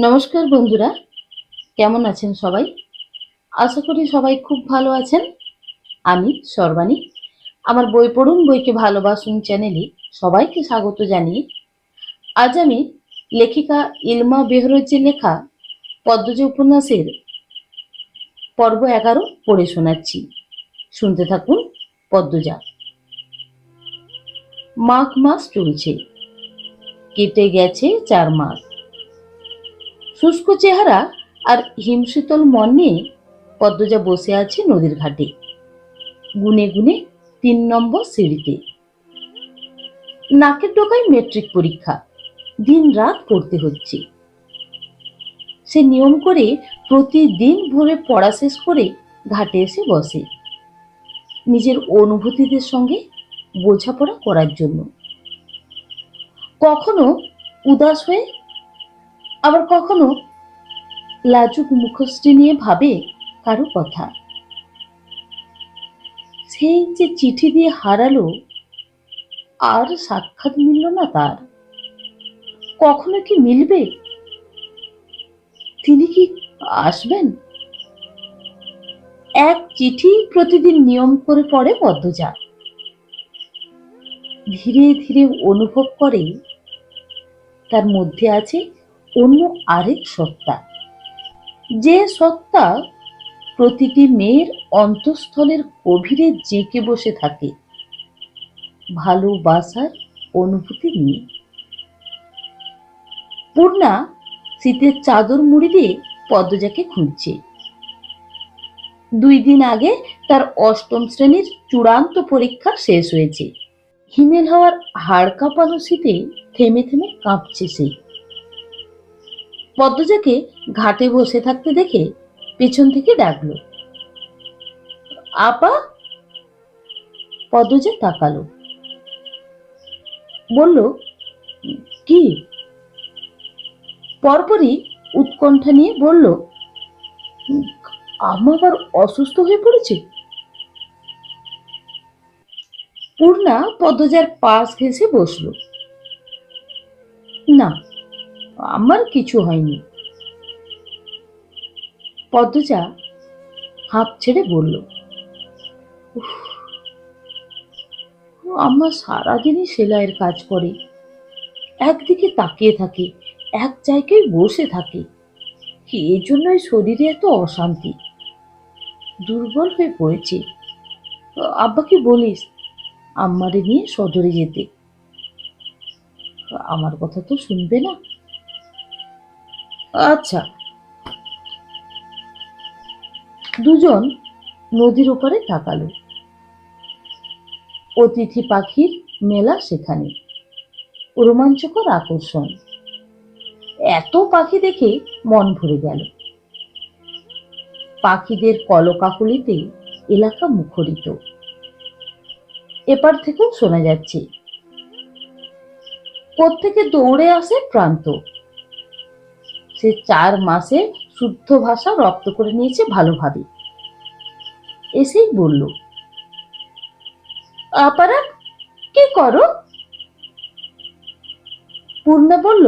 নমস্কার বন্ধুরা, কেমন আছেন সবাই? আশা করি সবাই খুব ভালো আছেন। আমি সর্বাণী। আমার বই পড়ুন, বইকে ভালোবাসুন চ্যানেলে সবাইকে স্বাগত জানিয়ে। আজ আমি লেখিকা ইলমা বেহরজের লেখা পদ্মজ উপন্যাসের পর্ব এগারো পড়ে শোনাচ্ছি। শুনতে থাকুন পদ্মজা। মাঘ মাস চলছে। কেটে গেছে চার মাস। শুষ্ক চেহারা আর হিমশীতল মন নিয়ে পদ্মজা বসে আছে নদীর ঘাটে। গুনে গুনে তিন নম্বর সিঁড়িতে। নাকের ডোকায় মেট্রিক পরীক্ষা। দিন রাত পড়তে হচ্ছে। সে নিয়ম করে প্রতিদিন ভোরে পড়া শেষ করে ঘাটে এসে বসে। নিজের অনুভূতিদের সঙ্গে বোঝাপড়া করার জন্য। কখনো উদাস হয়ে আবার কখনো লাজুক মুখশ্রী নিয়ে ভাবে কারও কথা? সেই যে চিঠি দিয়ে হারালো, আর সাক্ষাৎ মিলল না তার। কখনো কি মিলবে? তিনি কি আসবেন? এক চিঠি প্রতিদিন নিয়ম করে পড়ে পদ্মজা। ধীরে ধীরে অনুভব করে তার মধ্যে আছে অন্য আরেক সত্তা। যে সত্তা প্রতিটি মেয়ের অন্তঃস্থলের গভীরে জেঁকে বসে থাকে, ভালোবাসার অনুভূতি নিয়ে। পূর্ণা শীতের চাদর মুড়ি দিয়ে পদ্মজাকে খুঁজছে। দুই দিন আগে তার অষ্টম শ্রেণির চূড়ান্ত পরীক্ষা শেষ হয়েছে। হিমেল হওয়ার হাড় কাঁপানো শীতে থেমে থেমে কাঁপছে সে। পদ্মজাকে ঘাটে বসে থাকতে দেখে পেছন থেকে ডাকলো। আপা? পদ্মজা তাকালো। বলল, কি? পরপরই উৎকণ্ঠা নিয়ে বলল আম্মা আবার অসুস্থ হয়ে পড়েছে? পূর্ণা পদ্মজার পাশ ঘেসে বসল। না আমার কিছু হয়নি। পদ্মজা হাঁপ ছেড়ে বলল "উফ, আমার সারাদিনই সেলাইয়ের কাজ করে। একদিকে তাকিয়ে থাকে এক জায়গায় বসে থাকে। কি এই জন্যই শরীরে এত অশান্তি। দুর্বল হয়ে পড়েছে। আব্বাকে বলিস আম্মারে নিয়ে সদরে যেতে। আমার কথা তো শুনবে না। আচ্ছা। দুজন নদীর ওপারে তাকালো। অতিথি পাখির মেলা সেখানে। রোমাঞ্চকর আকর্ষণ। এত পাখি দেখে মন ভরে গেল। পাখিদের কলকাকুলিতে এলাকা মুখরিত। এপার থেকেও শোনা যাচ্ছে, কোত্থেকে দৌড়ে আসে প্রান্ত। সে চার মাসে শুদ্ধ ভাষা রপ্ত করে নিয়েছে ভালোভাবে। এসেই বলল, আপারা, কি করো? পূর্ণা বলল,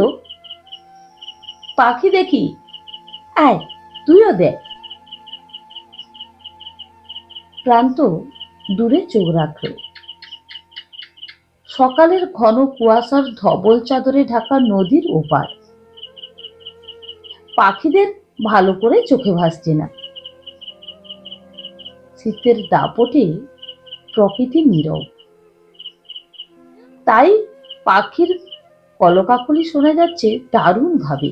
পাখি দেখি। আয়, তুইও দেখ। প্রান্ত দূরে চোখ রাখল। সকালের ঘন কুয়াশার ধবল চাদরে ঢাকা নদীর ওপার। পাখিদের ভালো করে চোখে ভাসছে না। শীতের দাপটে প্রকৃতি নীরব। তাই পাখির কলকাকলি শোনা যাচ্ছে দারুণ ভাবে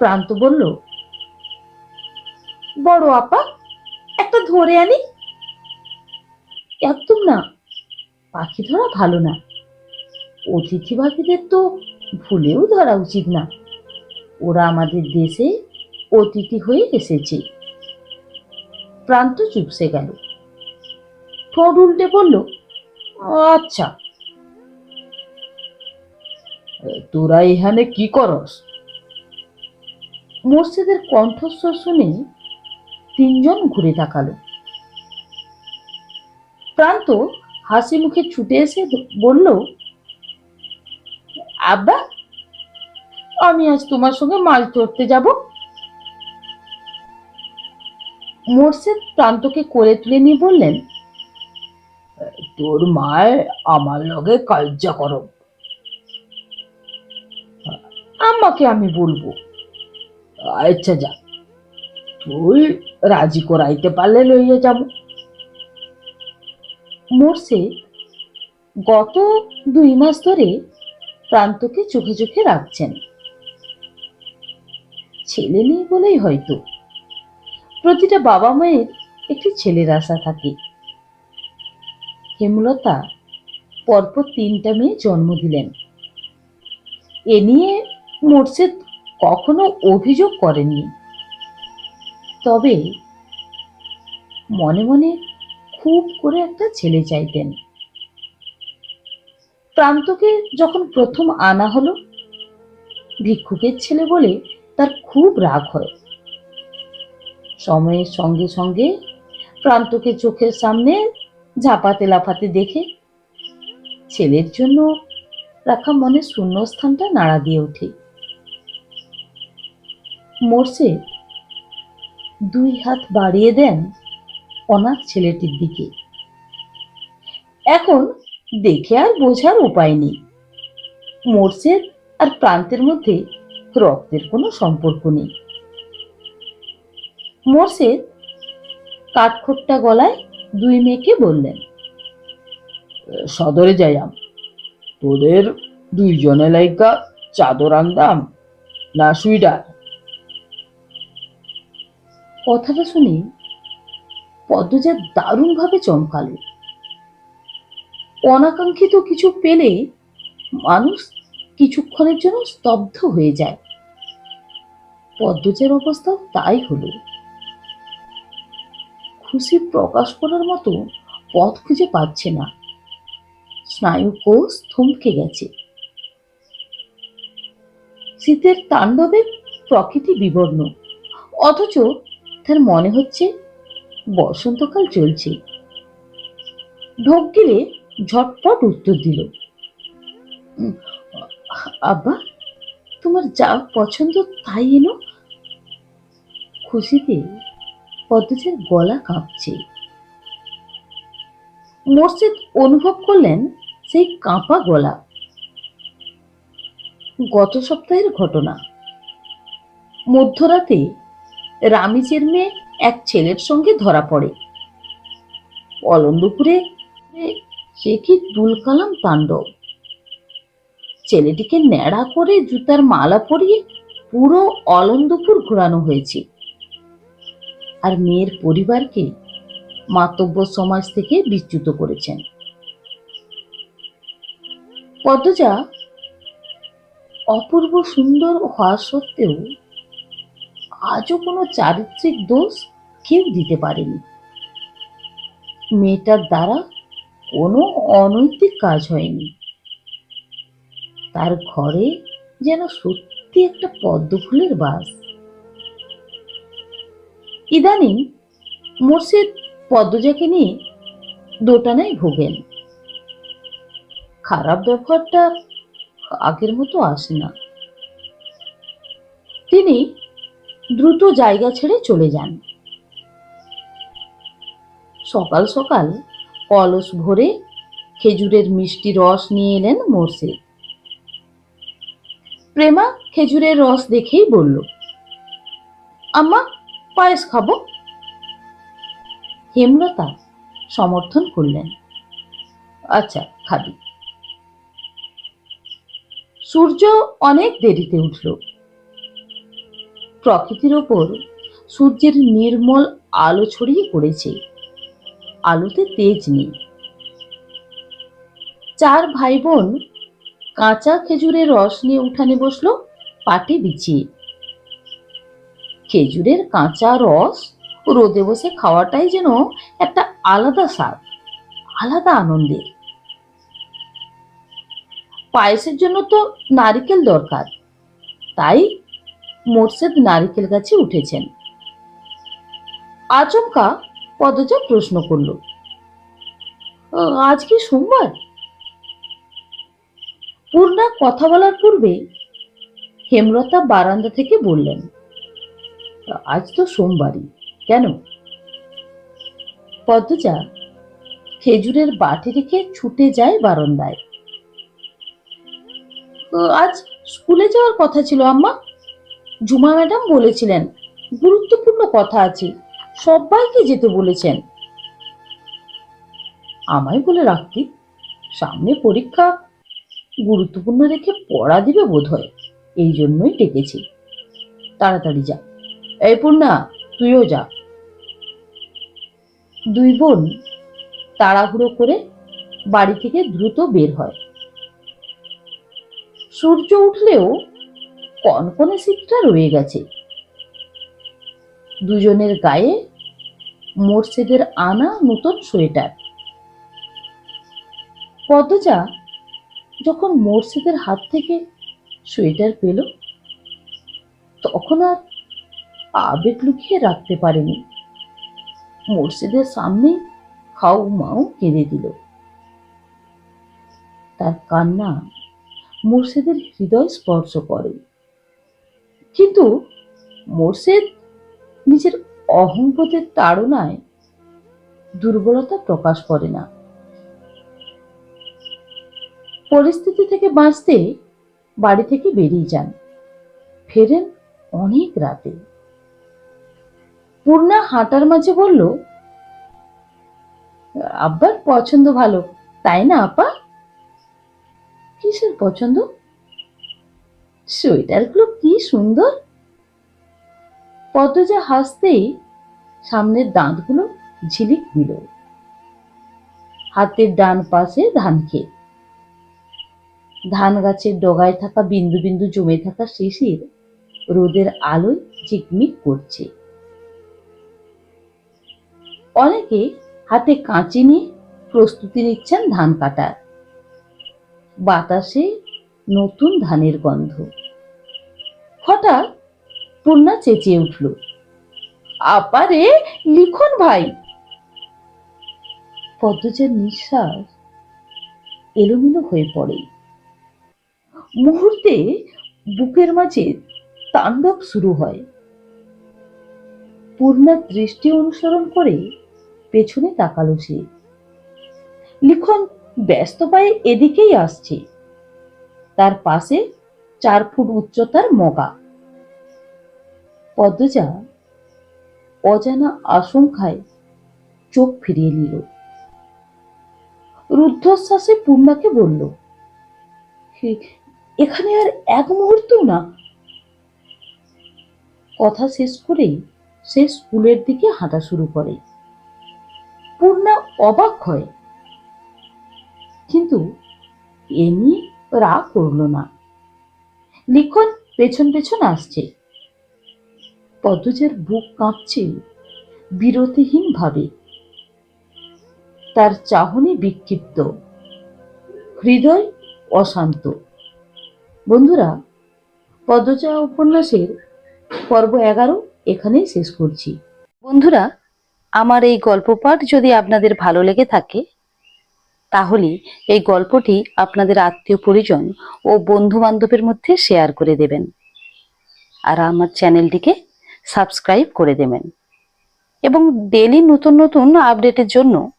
প্রান্ত বলল, বড় আপা, একটা ধরে আনি। একদম না, পাখি ধরা ভালো না। অতিথি পাখিদের তো ভুলেও ধরা উচিত না। ওরা আমাদের দেশে অতিথি হয়ে এসেছে। প্রান্ত চুপসে গেল। ঠোঁট উল্টে বলল আচ্ছা। তোরা এখানে কি করস? মসজিদের কণ্ঠস্বর শুনে তিনজন ঘুরে তাকালো। প্রান্ত হাসি মুখে ছুটে এসে বলল আব্বা, আমি আজ তোমার সঙ্গে মাছ ধরতে যাব। মোর্শেদ প্রান্তকে কোলে তুলে নিয়ে বললেন, তোর মায় আমার লগে কালজা করো। আম্মাকে আমি বলব আচ্ছা যা, তুই রাজি করাইতে পারলে লইয়া যাব। মোর্শে গত দুই মাস ধরে প্রান্তকে চোখে চোখে রাখছেন। ছেলে নেই বলেই হয়তো। প্রতিটা বাবা মায়ের একটি ছেলের আশা থাকে। হেমলতা পরপর তিনটা মেয়ে জন্ম দিলেন। এ নিয়ে মোর্শেদ কখনো অভিযোগ করেননি। তবে মনে মনে খুব করে একটা ছেলে চাইতেন। প্রান্তকে যখন প্রথম আনা হলো, ভিক্ষুকের ছেলে বলে তার খুব রাগ হয়। সময়ের সঙ্গে সঙ্গে প্রান্তকে চোখের সামনে ঝাপাতে লাফাতে দেখে ছেলের জন্য রাখা মনে শূন্যস্থানটা নাড়া দিয়ে ওঠে। মোর্শে দুই হাত বাড়িয়ে দেন অনাথ ছেলেটির দিকে। এখন দেখে আর বোঝার উপায় নেই। মোর্শেদ আর প্রান্তের মধ্যে রক্তের কোনো সম্পর্ক নেই। মোর্শেদ কাঠখোট্টা গলায় দুই মেয়েকে বললেন, সদরে যাইয়াম তোদের দুইজনে লাইকা চাদর আনদাম, না সুইটার কথাটা শুনে পদ্মজা দারুণভাবে চমকালো অনাকাঙ্ক্ষিত কিছু পেলে মানুষ কিছুক্ষণের জন্য স্তব্ধ হয়ে যায়। পদ্মজার অবস্থা তাই হলো। খুশি প্রকাশ করার মতো পথ খুঁজে পাচ্ছে না। স্নায়ু কোষ থমকে গেছে। শীতের তাণ্ডবে প্রকৃতি বিবর্ণ। অথচ তার মনে হচ্ছে বসন্তকাল চলছে। ঢোক গিলে ঝটপট উত্তর দিল আব্বা, তোমার যা পছন্দ তাই এনো। খুশিতে পদ্মজের গলা কাঁপছে। মোর্শেদ অনুভব করলেন সেই কাঁপা গলা। গত সপ্তাহের ঘটনা। মধ্যরাতে রামিজের মেয়ে এক ছেলের সঙ্গে ধরা পড়ে। অলন্দপুরে সে কি দুলকালাম তাণ্ডব। ছেলেটিকে ন্যাড়া করে জুতার মালা পরিয়ে পুরো অলন্দপুর ঘোরানো হয়েছে। আর মেয়ের পরিবারকে মাতব্য সমাজ থেকে বিচ্যুত করেছেন। পদ্মজা অপূর্ব সুন্দর হওয়া সত্ত্বেও আজও কোনো চারিত্রিক দোষ কেউ দিতে পারেনি। মেয়েটার দ্বারা কোনো অনৈতিক কাজ হয়নি। তার ঘরে যেন সত্যি একটা পদ্ম ফুলের বাস। ইদানিং মোর্শেদ পদ্মজাকে নিয়ে দোটানায় ভোগেন। খারাপ ব্যবহারটা আগের মতো আসে না। তিনি দ্রুত জায়গা ছেড়ে চলে যান। সকাল সকাল কলস ভরে খেজুরের মিষ্টি রস নিয়ে এলেন মোর্শে প্রেমা খেজুরের রস দেখেই বলল, আম্মা, পায়েস খাব? হেমলতা সমর্থন করলেন আচ্ছা খাবি। সূর্য অনেক দেরিতে উঠল। প্রকৃতির ওপর সূর্যের নির্মল আলো ছড়িয়ে পড়েছে। আলোতে তেজ নেই। চার ভাই বোন কাঁচা খেজুরের রস নিয়ে উঠানে বসল, পাটে বিছিয়ে। খেজুরের কাঁচা রস রোদে বসে খাওয়াটাই যেন একটা আলাদা স্বাদ, আলাদা আনন্দের। পায়েসের জন্য তো নারিকেল দরকার, তাই মোর্শেদ নারিকেল গাছে উঠেছেন। আচমকা পদজা প্রশ্ন করল আজ কি সোমবার? পূর্ণা কথা বলার পূর্বে হেমলতা বারান্দা থেকে বললেন আজ তো সোমবারই কেন? পদ্মজা খেজুরের বাটি রেখে ছুটে যায় বারান্দায়। "ও, আজ স্কুলে যাওয়ার কথা ছিল আম্মা। জুমা ম্যাডাম বলেছিলেন গুরুত্বপূর্ণ কথা আছে। সবাইকে যেতে বলেছেন। আমায় বলে রাখতি সামনে পরীক্ষা গুরুত্বপূর্ণ রেখে পড়া দিবে বোধ হয় এই জন্যই ডেকেছি। তাড়াতাড়ি যা। এই পূর্ণা, তুইও যা। দুই বোন তাড়াহুড়ো করে বাড়ি থেকে দ্রুত বের হয়। সূর্য উঠলেও কনকনে শীতটা রয়ে গেছে। দুজনের গায়ে মোর্শেদের আনা নতুন সোয়েটার। পদ্মজা যখন মোর্শেদের হাত থেকে সোয়েটার পেল, তখন আর আবেগ লুকিয়ে রাখতে পারেনি। মোর্শেদের সামনে খাও মাও কেঁদে দিল। তার কান্না মোর্শেদের হৃদয় স্পর্শ করে। কিন্তু মোর্শেদ নিজের অহংবোধের তাড়নায় দুর্বলতা প্রকাশ করে না। পরিস্থিতি থেকে বাঁচতে বাড়ি থেকে বেরিয়ে যান। ফেরেন অনেক রাতে। পূর্ণা হাঁটার মাঝে বলল, আব্বার পছন্দ ভালো, তাই না আপা? কিসের পছন্দ? সোয়েটারগুলো কি সুন্দর পদ্মজা হাসতেই সামনের দাঁতগুলো ঝিলিক দিল। হাতের ডান পাশে ধান ক্ষেত। ধান গাছের ডগায় থাকা বিন্দু বিন্দু জমে থাকা শিশির রোদের আলোয় ঝিকমিক করছে। অনেকে হাতে কাঁচি নিয়ে প্রস্তুতি নিচ্ছেন ধান কাটার। বাতাসে নতুন ধানের গন্ধ। হঠাৎ পূর্ণা চেঁচিয়ে উঠল আপারে লিখন ভাই। পদ্মজার নিঃশ্বাস এলোমেলো হয়ে পড়ে। মুহূর্তে বুকের মাঝে তাণ্ডব শুরু হয়। পূর্ণার দৃষ্টি অনুসরণ করে পেছনে তাকালো সে। লিখন ব্যস্ত পায়ে এদিকেই আসছে। তার পাশে চার ফুট উচ্চতার মগা। পদ্মজা অজানা আশঙ্কায় চোখ ফিরিয়ে নিল। রুদ্ধশ্বাসে পূর্ণাকে বলল এখানে আর এক মুহূর্ত না কথা শেষ করেই সে স্কুলের দিকে হাঁটা শুরু করে। পূর্ণা অবাক হয়, কিন্তু এমনি রাগ করল না। লিখন পেছন পেছন আসছে। পদ্মজার বুক কাঁপছে বিরতিহীন ভাবে তার চাহনি বিক্ষিপ্ত। হৃদয় অশান্ত। বন্ধুরা, পদ্মজা উপন্যাসের পর্ব এগারো এখানেই শেষ করছি। বন্ধুরা, আমার এই গল্প পাঠ যদি আপনাদের ভালো লেগে থাকে, তাহলে এই গল্পটি আপনাদের আত্মীয় পরিজন ও বন্ধু বান্ধবের মধ্যে শেয়ার করে দেবেন। আর আমার চ্যানেলটিকে সাবস্ক্রাইব করে দেবেন। এবং ডেলি নতুন নতুন আপডেটের জন্য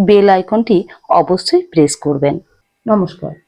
বেল আইকনটি অবশ্যই প্রেস করবেন। নমস্কার।